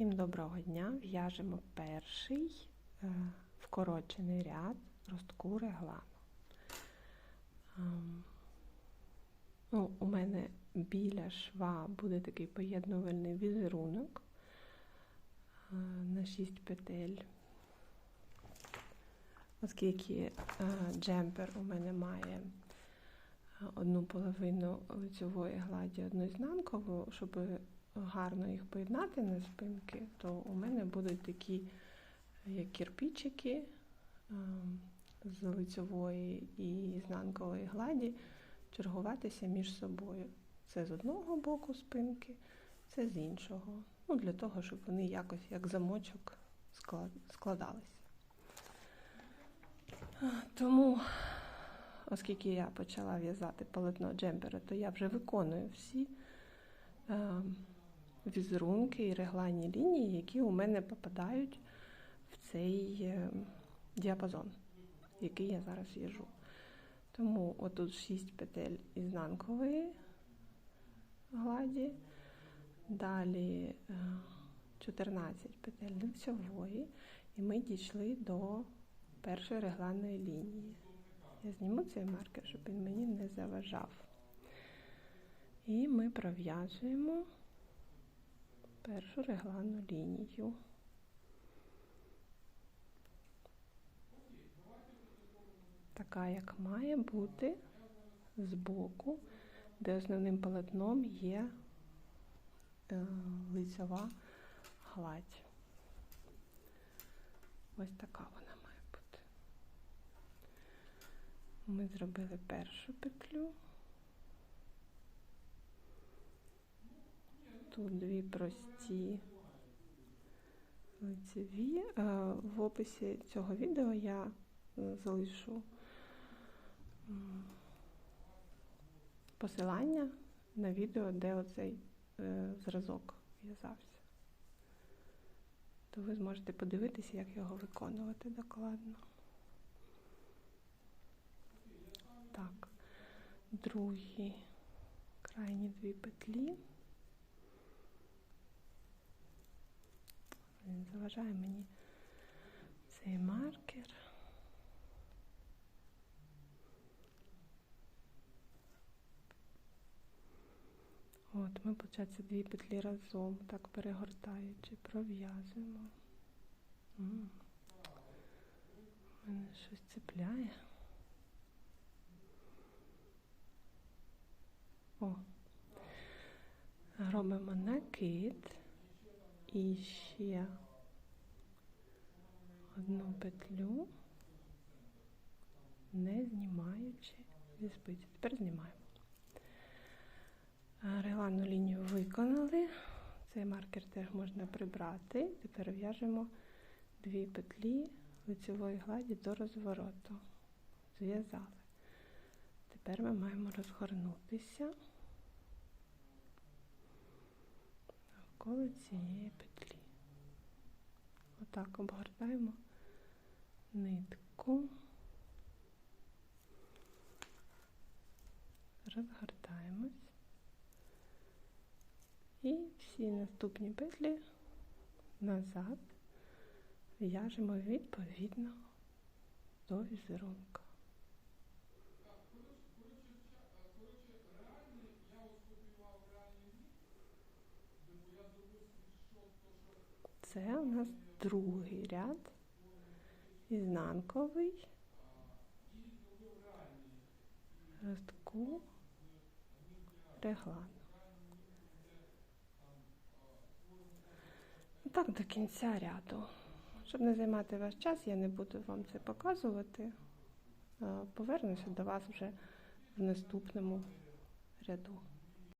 Всім доброго дня! В'яжемо перший е, вкорочений ряд ростку реглану. Ем, ну, у мене біля шва буде такий поєднувальний візерунок е, на 6 петель. Оскільки е, джемпер у мене має одну половину лицьової гладі, одну ізнанкову, щоб гарно їх поєднати на спинки, то у мене будуть такі, як кірпічики з лицьової і ізнанкової гладі чергуватися між собою. Це з одного боку спинки, це з іншого. Ну, Для того, щоб вони якось як замочок складалися. Тому, оскільки я почала в'язати полотно джемпера, то я вже виконую всі візерунки і регланні лінії, які у мене попадають в цей е, діапазон, який я зараз в'яжу. Тому отут 6 петель ізнанкової гладі, далі 14 е, петель лицьової, і ми дійшли до першої регланної лінії. Я зніму цей маркер, щоб він мені не заважав. І ми пров'язуємо першу регланну лінію. Така, як має бути з боку, де основним полотном є е, лицьова гладь. Ось така вона має бути. Ми зробили першу петлю. Тут дві прості лицеві. Е, в описі цього відео я е, залишу посилання на відео, де оцей е, зразок в'язався. То ви зможете подивитися, як його виконувати докладно. Так, другі крайні дві петлі. Він заважає мені цей маркер. От, ми, виходить, дві петлі разом, так перегортаючи, пров'язуємо. Мене щось цепляє. О, робимо накид і ще одну петлю, не знімаючи зі спиці. Тепер знімаємо. Регланну лінію виконали. Цей маркер теж можна прибрати. Тепер в'яжемо дві петлі лицевої гладі до розвороту. Зв'язали. Тепер ми маємо розгорнутися. навколо цієї петлі. Отак обгортаємо нитку, розгортаємось. І всі наступні петлі назад в'яжемо відповідно до візерунка. Це у нас другий ряд, ізнанковий, ростку, реглан. Так, до кінця ряду. Щоб не займати ваш час, я не буду вам це показувати. Повернуся до вас вже в наступному ряду.